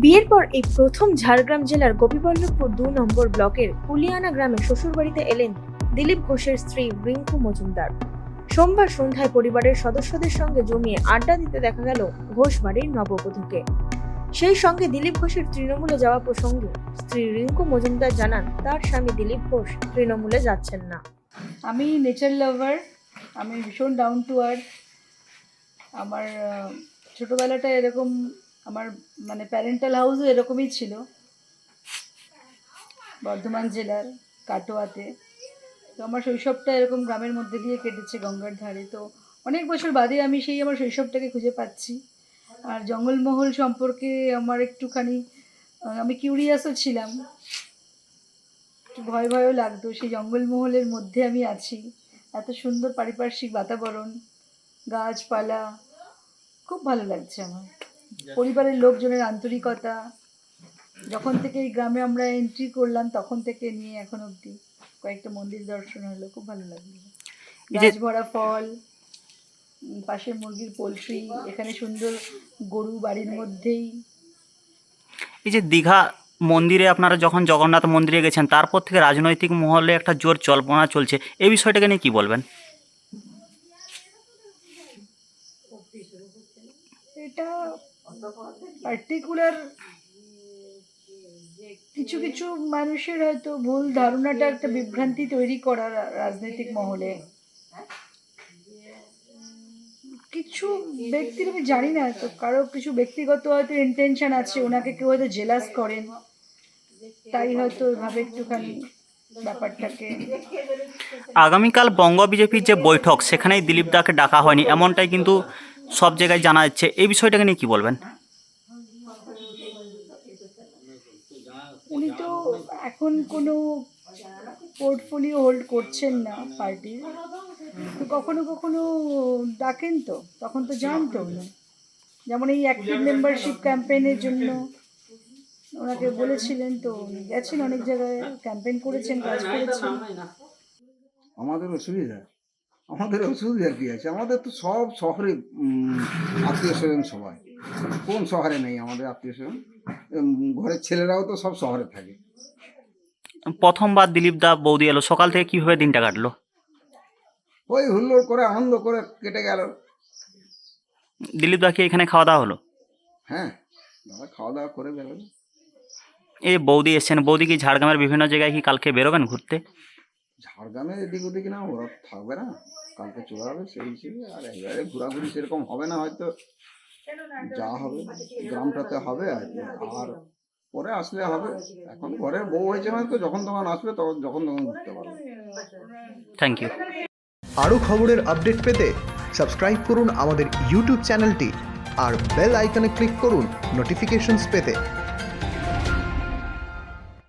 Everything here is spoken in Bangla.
বিয়ের পর এই প্রথম ঝাড়গ্রাম জেলার গোপীবল্লভপুর দু নম্বর ব্লকের কুলিয়ানা গ্রামে শ্বশুরবাড়িতে এলেন দিলীপ ঘোষের স্ত্রী রিঙ্কু মজুমদার। সোমবার সন্ধ্যায় পরিবারের সদস্যদের সঙ্গে জমিয়ে আড্ডা দিতে দেখা গেল ঘোষ বাড়ির নববধূকে। সেই সঙ্গে দিলীপ ঘোষের তৃণমূলে যাওয়া প্রসঙ্গে স্ত্রী রিঙ্কু মজুমদার জানান, তার স্বামী দিলীপ ঘোষ তৃণমূলে যাচ্ছেন না। আমি নেচার লাভার, আমি ভীষণ ডাউন টু আর্থ আমার ছোটোবেলাটা এরকম আমার মানে প্যারেন্টাল হাউসও এরকমই ছিল। বর্ধমান জেলার কাটোয়াতে। তো আমার শৈশবটা এরকম গ্রামের মধ্যে দিয়ে কেটেছে গঙ্গার ধারে। তো অনেক বছর বাদে আমি সেই আমার শৈশবটাকে খুঁজে পাচ্ছি। আর জঙ্গলমহল সম্পর্কে আমার একটুখানি আমি কিউরিয়াসও ছিলাম। একটু ভয় ভয়ও লাগতো সেই জঙ্গলমহলের মধ্যে আমি আছি। এত সুন্দর পারিপার্শ্বিক বাতাবরণ, গাছপালা, খুব ভালো লাগছে আমার। পরিবারের লোকজনের আন্তরিকতা। যখন থেকে এই গ্রামে আমরা এন্ট্রি করলাম তখন থেকে নিয়ে এখন অবধি কয়েকটা মন্দির দর্শন হলো খুব ভালো লাগল। এই গাছ ভরা ফল পাশে মুরগির পোলট্রি এখানে সুন্দর গরু বাড়ির মধ্যেই। এই যে দীঘা মন্দিরে আপনারা যখন জগন্নাথ মন্দিরে গেছেন তারপর থেকে রাজনৈতিক মহলে একটা জোর জল্পনা চলছে। এই বিষয়টাকে নিয়ে কি বলবেন? এটা পার্টিকুলার কিছু কিছু মানুষের হয়তো ভুল ধারণাটা একটা বিভ্রান্তি তৈরি করা রাজনৈতিক মহলে। কিছু ব্যক্তির আমি জানি না, তো কারও কিছু ব্যক্তিগত হয়তো ইন্টেনশন আছে, ওনাকে কেউ হয়তো জেলাস করেন। তাই হয়তো এভাবে একটুখানি ব্যাপারটাকে আগামীকাল বঙ্গ বিজেপির যে বৈঠক, সেখানেই দিলীপ দাকে ডাকা হয়নি। এমনটাই কিন্তু সব জায়গায় জানা যাচ্ছে। এই বিষয়টাকে নিয়ে কি বলবেন? উনি তো এখন কোনো পোর্টফোলিও হোল্ড করছেন না পার্টির তো কখনো কখনো ডাকেন তো তখন তো জানতো উনি। যেমন এই অ্যাক্টিভ মেম্বারশিপ ক্যাম্পেইনের জন্য ওনাকে বলেছিলেন তো উনি গেছেন অনেক জায়গায় ক্যাম্পেইন করেছেন কাজ করেছেন। আমাদের অসুবিধা আমাদের অসুবিধা কি আছে। আমাদের তো সব শহরে আত্মীয় স্বজন সবাই। কোন শহরে নেই আমাদের আত্মীয় স্বজন? ঘরের ছেলেরাও তো সব শহরে থাকে। প্রথমবার দিলীপ দা বৌদি এলো সকাল থেকে কীভাবে দিনটা কাটলো? ওই হুল্লোড় করে আনন্দ করে কেটে গেল। দিলীপ দা কি এখানে খাওয়া দাওয়া হলো? হ্যাঁ দাদা খাওয়া দাওয়া করে বেরোবে এই বৌদি এসছেন। বৌদি কি ঝাড়গ্রামের বিভিন্ন জায়গায় কি কালকে বেরোবেন ঘুরতে? ঝাড়গ্রামে এদিক ওদিক না ওরা থাকবে না। কালকে চলে যাবে সেই হিসেবে আর এবারে ঘোরাঘুরি সেরকম হবে না হয়তো যা হবে গ্রামটাতে হবে আর কি। আর পরে আসলে হবে। এখন ঘরের বউ হয়েছে মানে তো যখন তখন আসবে তখন যখন তখন ঘুরতে পারবে। থ্যাংক ইউ আরও খবরের আপডেট পেতে সাবস্ক্রাইব করুন আমাদের ইউটিউব চ্যানেলটি আর বেল আইকনে ক্লিক করুন নোটিফিকেশনস পেতে।